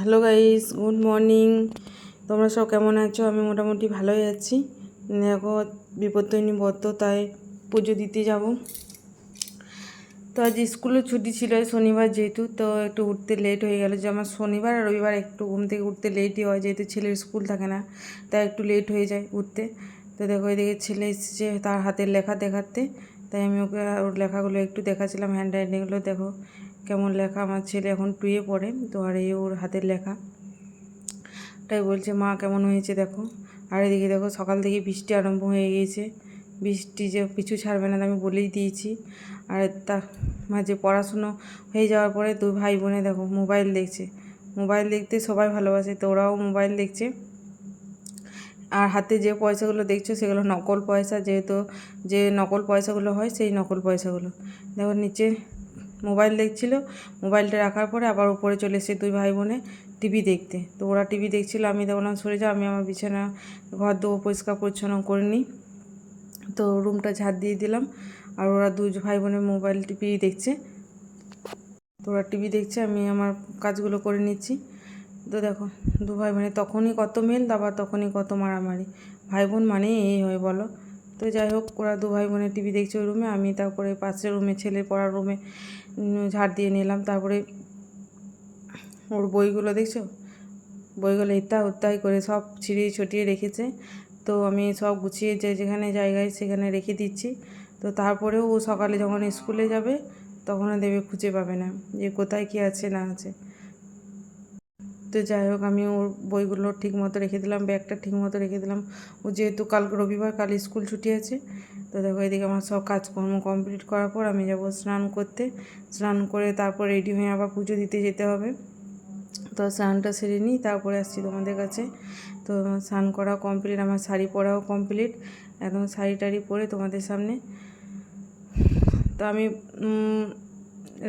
Hello guys good morning তোমরা সব কেমন আছো? আমি মোটামুটি ভালোই আছি। দেখো, বিপত্তনী বদ্ধ তাই পুজো দিতে যাব। তো আজ স্কুলে ছুটি ছিল শনিবার যেহেতু, তো একটু উঠতে লেট হয়ে গেল। যে আমার শনিবার আর রবিবার একটু ঘুম থেকে উঠতে লেটই হয়, যেহেতু ছেলের স্কুল থাকে না, তাই একটু লেট হয়ে যায় উঠতে। তো দেখো, এদিকে ছেলে এসেছে তার হাতের লেখা দেখাতে। তাই আমি ওকে ওর লেখাগুলো একটু দেখাচ্ছিলাম হ্যান্ড রাইটিংগুলো দেখো। কেমন লেখা? আমার ছেলে এখন টুয়ে পড়ে, তো আর এই ওর হাতের লেখা। তাই বলছে, মা, কেমন হয়েছে দেখো? আর এদিকে দেখো, সকাল থেকে বৃষ্টি আরম্ভ হয়ে গিয়েছে। বৃষ্টি যে পিছু ছাড়বে না আমি বলেই দিয়েছি। আর তার মাঝে পড়াশুনো হয়ে যাওয়ার পরে দুই ভাই বোনে দেখো, মোবাইল দেখছে। মোবাইল দেখতে সবাই ভালোবাসে, তো ওরাও মোবাইল দেখছে। আর হাতে যে পয়সাগুলো দেখছ, সেগুলো নকল পয়সা, যেহেতু যে নকল পয়সাগুলো হয়, সেই নকল পয়সাগুলো। দেখো নিচে মোবাইল দেখছিল, মোবাইলটা রাখার পরে আবার উপরে চলে এসে দুই ভাই বোনে টিভি দেখতে। তো ওরা টিভি দেখছিল, আমি বললাম, সরে যাও, আমি আমার বিছানা, ঘর দেবো পরিষ্কার পরিচ্ছন্ন করে নিই। তো রুমটা ঝাড় দিয়ে দিলাম আর ওরা দুই ভাই বোনে মোবাইল টিভি দেখছে। তো ওরা টিভি দেখছে, আমি আমার কাজগুলো করে নিচ্ছি। তো দেখো, দু ভাই বোনে তখনই কত মেল, আবার তখনই কত মারামারি। ভাই বোন মানে এই হয়, বলো। তো যাই হোক, ওরা দু ভাই বোনে টিভি দেখছে ওই রুমে, আমি তারপরে পাশের রুমে ছেলে পড়ার রুমে ঝাড় দিয়ে নিলাম, তারপরে ওর বইগুলো দেখছ? বইগুলো ইত্যা উত্তাই করে সব ছিঁড়িয়ে ছটিয়ে রেখেছে। তো আমি সব গুছিয়ে যে যেখানে জায়গায় সেখানে রেখে দিচ্ছি। তো তারপরেও ও সকালে যখন স্কুলে যাবে তখন দেবে খুঁজে পাবে না যে কোথায় কী আছে না আছে। তো যাই হোক, আমি ওর বইগুলো ঠিক মতো রেখে দিলাম, ব্যাগটা ঠিক মতো রেখে দিলাম। ও যেহেতু কাল রবিবার, কাল স্কুল ছুটি আছে, তো দেখো এদিকে আমার সব কাজকর্ম কমপ্লিট করার পর আমি যাব স্নান করতে। স্নান করে তারপর রেডি হয়ে আবার পুজো দিতে যেতে হবে। তো স্নানটা সেরে নিই, তারপরে আসছি তোমাদের কাছে। তো স্নান করা কমপ্লিট, আমার শাড়ি পরাও কমপ্লিট, একদম শাড়ি টাড়ি পরে তোমাদের সামনে। তো আমি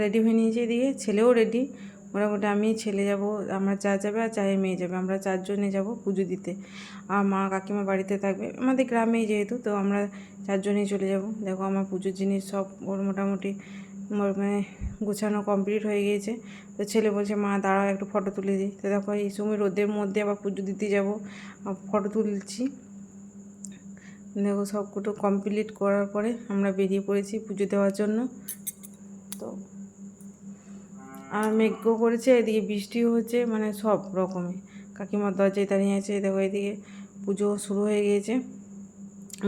রেডি হয়ে নিয়েছি এদিকে, ছেলেও রেডি। মোটামুটি আমি ছেলে যাব, আমরা চা যাবে আর চায়ে মেয়ে যাবে, আমরা চারজনে যাব পুজো দিতে। আর মা কাকিমা বাড়িতে থাকবে, আমাদের গ্রামেই যেহেতু, তো আমরা চারজনেই চলে যাব। দেখো আমার পুজোর জিনিস সব ওর মোটামুটি মানে গোছানো কমপ্লিট হয়ে গিয়েছে। তো ছেলে বলছে, মা, দাঁড়াও, একটু ফটো তুলে দিই। তো দেখো এই সময় রোদের মধ্যে আবার পুজো দিতে যাব ফটো তুলছি। দেখো সবগুলো কমপ্লিট করার পরে আমরা বেরিয়ে পড়েছি পুজো দেওয়ার জন্য। তো আর মেঘও করেছে, এদিকে বৃষ্টিও হচ্ছে মানে সব রকমই। কাকিমার দরজায় দাঁড়িয়ে আছে, দেখো এদিকে পুজো শুরু হয়ে গিয়েছে।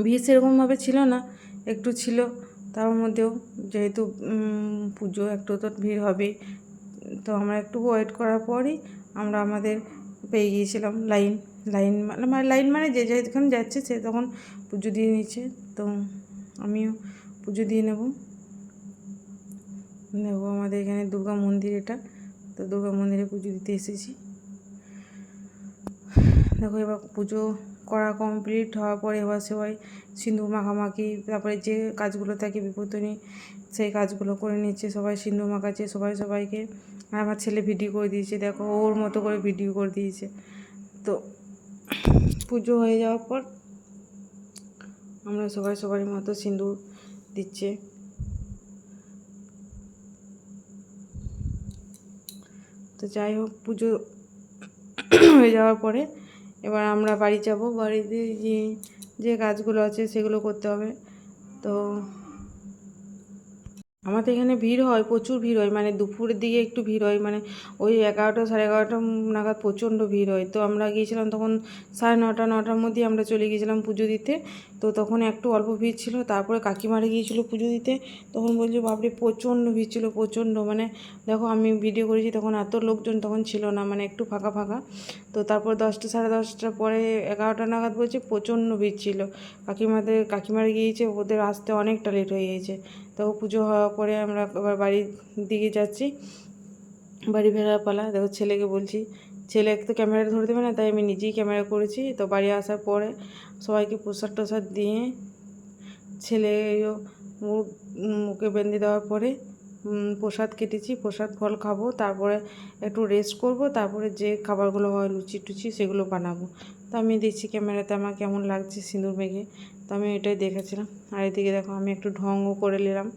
ভিড় সেরকমভাবে ছিল না, একটু ছিল, তার মধ্যেও যেহেতু পুজো একটু তো ভিড় হবে তো আমরা একটু ওয়েট করার পরই আমরা আমাদের পেয়ে গিয়েছিলাম লাইন লাইন মানে লাইন মানে যে যেখানে যাচ্ছে সে তখন পুজো দিয়ে নিচ্ছে। তো আমিও পুজো দিয়ে নেব। দেখো আমাদের এখানে দুর্গা মন্দির এটা। তো দুর্গা মন্দিরে পুজো দিতে এসেছি। দেখো এবার পুজো করা কমপ্লিট হওয়ার পরে এবার সবাই সিঁদুর মাখামাখি, তারপরে যে কাজগুলো থাকে বিপত্তনি, সেই কাজগুলো করে নিচ্ছে সবাই সিঁদুর মাখাচ্ছে, সবাই সবাইকে আর আমার ছেলে ভিডিও করে দিয়েছে। দেখো ওর মতো করে ভিডিও করে দিয়েছে। তো পুজো হয়ে যাওয়ার পর আমরা সবাই সবারই মতো সিঁদুর দিচ্ছে। তো যাই হোক, পুজো হয়ে যাওয়ার পরে এবার আমরা বাড়ি যাব। বাড়িতে যে যে কাজগুলো আছে সেগুলো করতে হবে। তো আমাদের এখানে ভিড় হয়, প্রচুর ভিড় হয়। মানে দুপুরের দিকে একটু ভিড় হয় মানে ওই এগারোটা সাড়ে এগারোটা নাগাদ প্রচণ্ড ভিড় হয়। তো আমরা গিয়েছিলাম তখন সাড়ে নটা, নটার মধ্যেই আমরা চলে গিয়েছিলাম পুজো দিতে। তো তখন একটু অল্প ভিড় ছিল, তারপরে কাকিমারে গিয়েছিল পুজো দিতে। তখন বলছি, বাপরে, প্রচণ্ড ভিড় ছিল, প্রচণ্ড। মানে দেখো, আমি ভিডিও করেছি, তখন এত লোকজন তখন ছিল না মানে একটু ফাঁকা ফাঁকা। তো তারপর দশটা, সাড়ে দশটার পরে এগারোটা নাগাদ বলছে প্রচণ্ড ভিড় ছিল। কাকিমাদের, কাকিমারে গিয়েছে, ওদের আসতে অনেকটা লেট হয়ে গিয়েছে। তো পুজো হওয়ার পরে আমরা আবার বাড়ির দিকে যাচ্ছি। বাড়ি ফেরার পালা, দেখো ছেলেকে বলছি, ছেলে তো ক্যামেরা ধরে দেবে না, তাই আমি নিজেই ক্যামেরা করেছি। তো বাড়ি আসার পরে সবাইকে প্রসাদ টসাদ দিয়ে ছেলে মুখে বেঁধে দেওয়ার পরে প্রসাদ কেটেছি, প্রসাদ ফল খাব, তারপরে একটু রেস্ট করব, তারপরে যে খাবারগুলো হয় লুচি টুচি সেগুলো বানাবো। তো আমি দেখছি ক্যামেরাতে আমার কেমন লাগছে সিঁদুর মেঘে তো আমি এটাই দেখেছিলাম। আর এদিকে দেখো আমি একটু ঢঙ্গও করে নিলাম।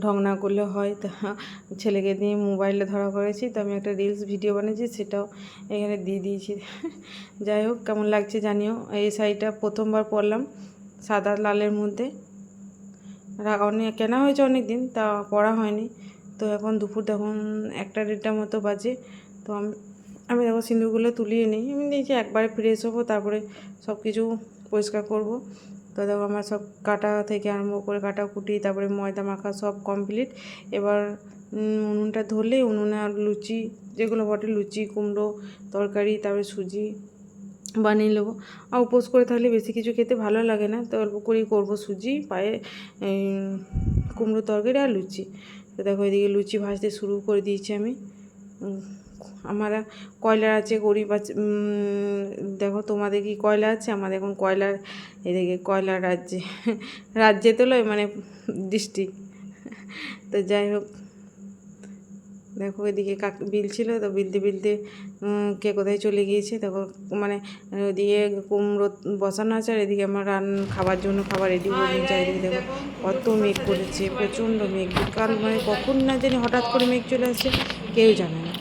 ঢং না করলে হয় তা ছেলেকে দিয়ে মোবাইলে ধরা করেছি। তো আমি একটা রিলস ভিডিও বানিয়েছি, সেটাও এখানে দিয়ে দিয়েছি। যাই হোক, কেমন লাগছে জানিও। এই শাড়িটা প্রথমবার পরলাম, সাদা লালের মধ্যে। অনেক কেনা হয়েছে অনেক দিন তা পরা হয়নি। তো এখন দুপুর তখন একটা দেড়টার মতো বাজে। তো আমি আমি দেখো সিঁদুরগুলো তুলিয়ে নিই। আমি দিয়েছি একবারে ফ্রেশ হব, তারপরে সব কিছু পরিষ্কার করব। তো দেখো আমার সব কাটা থেকে আরম্ভ করে কাটা কুটি, তারপরে ময়দা মাখা সব কমপ্লিট এবার উনুনটা ধরলে উনুনে আর লুচি, যেগুলো বটে লুচি, কুমড়ো, তরকারি, তারপরে সুজি বানিয়ে নেব। আর উপোস করে থাকলে বেশি কিছু খেতে ভালো লাগে না। তো অল্প করেই করব সুজি, পায়ে কুমড়ো তরকারি আর লুচি। তো দেখো এদিকে লুচি ভাজতে শুরু করে দিয়েছি আমি। আমার কয়লার আছে, গরিব আছে দেখো তোমাদের কি কয়লা আছে? আমাদের এখন কয়লার, এদিকে কয়লার রাজ্যে রাজ্যে তো লয় মানে ডিস্ট্রিক্ট। তো যাই হোক দেখো এদিকে কাক বিল ছিল তো বিলতে বিলতে কে কোথায় চলে গিয়েছে দেখো মানে ওদিকে কুমড়ো বসানো আছে আর এদিকে আমার রান খাবার জন্য খাবার রেডি করে এদিকে দেখো কত মেঘ করেছে প্রচণ্ড মেঘ বিকাল মানে কখন না জানি হঠাৎ করে মেঘ চলে আসছে কেউ জানে না।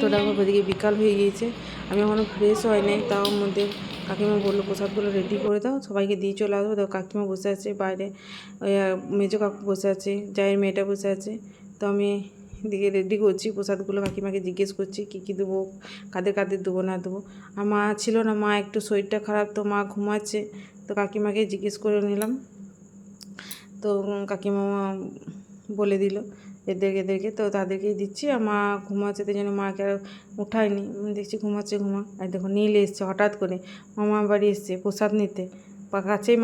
তো দেখো ওদিকে বিকাল হয়ে গিয়েছে আমি এখনও ফ্রেশ হয় নাই তাও মধ্যে কাকিমা বলল প্রসাদগুলো রেডি করে দাও সবাইকে দিয়ে চলে আসব। দেখো কাকিমা বসে আছে বাইরে ওই মেজো কাকু বসে আছে জায়ের মেয়েটা বসে আছে তো আমি দিকে রেডি করছি, প্রসাদগুলো কাকিমাকে জিজ্ঞেস করছি, কী কী দেবো, কাদের কাদের দেবো না দেবো। আর মা ছিল না, মা একটু শরীরটা খারাপ, তো মা ঘুমাচ্ছে, তো কাকিমাকে জিজ্ঞেস করে নিলাম। তো কাকিমা বলে দিল, এদেরকে এদেরকে, তো তাদেরকেই দিচ্ছি, আর মা ঘুমাচ্ছে তো যেন মাকে আর উঠায়নি। দেখছি ঘুমাচ্ছে, ঘুমা। আর দেখো, নীল এসছে, হঠাৎ করে। মামা বাড়ি এসছে, প্রসাদ নিতে। কাছেই